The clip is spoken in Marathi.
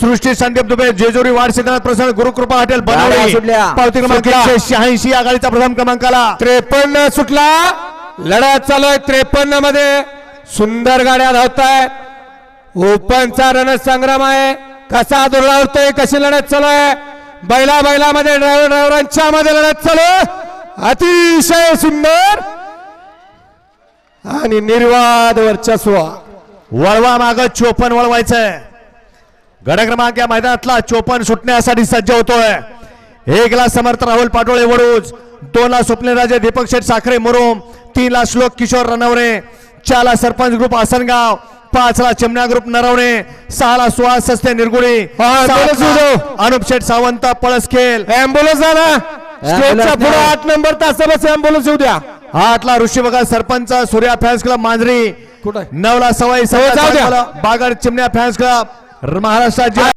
सृष्टी संदीप दुबे जेजुरी वाड सिद्धनाथ प्रसन्न गुरुकृपा हॉटेल बनवली. पावती क्रमांक. एकशे शहाऐंशी आघाडीचा प्रथम क्रमांकाला. त्रेपन्न सुटला. लढत चालू आहे त्रेपन्नमध्ये सुंदर गाड्या धावत आहेत ओपनचा रणसंग्राम आहे. कसा दुर्लावतोय कशी लढत चालू आहे? बैला बैलामध्ये ड्रायव्हर ड्रायव्हरांच्या मध्ये लढत चालू. आहे अतिशय सुंदर आणि निर्वाद वर्चस्व. वळवा माग चोपन वळवायचंय. गड क्रमांक या मैदानातला चोपन सुटण्यासाठी सज्ज होतोय एक ला समर्थ राहुल पाटोळे वडूज दोन ला स्वप्नील राजे दीपक शेठ साखरे मुरुम तीन ला श्लोक किशोर रनवरे चार ला सरपंच ग्रुप आसनगाव पाच ला चिमण्या ग्रुप नरवणे सहा ला सुहास सस्ते निरगुडी. अनुप शेठ सावंत पळसखेल स्टेजच्या पुढे. आठ नंबर तासाबस अँब्युलन्स येऊ द्या आठला ऋषी बघा सरपंच सूर्या फॅन्स क्लब मांजरी कुठं? नवला सवाई हो, द्या. बागड चिमण्या फॅन्स क्लब महाराष्ट्र राज्य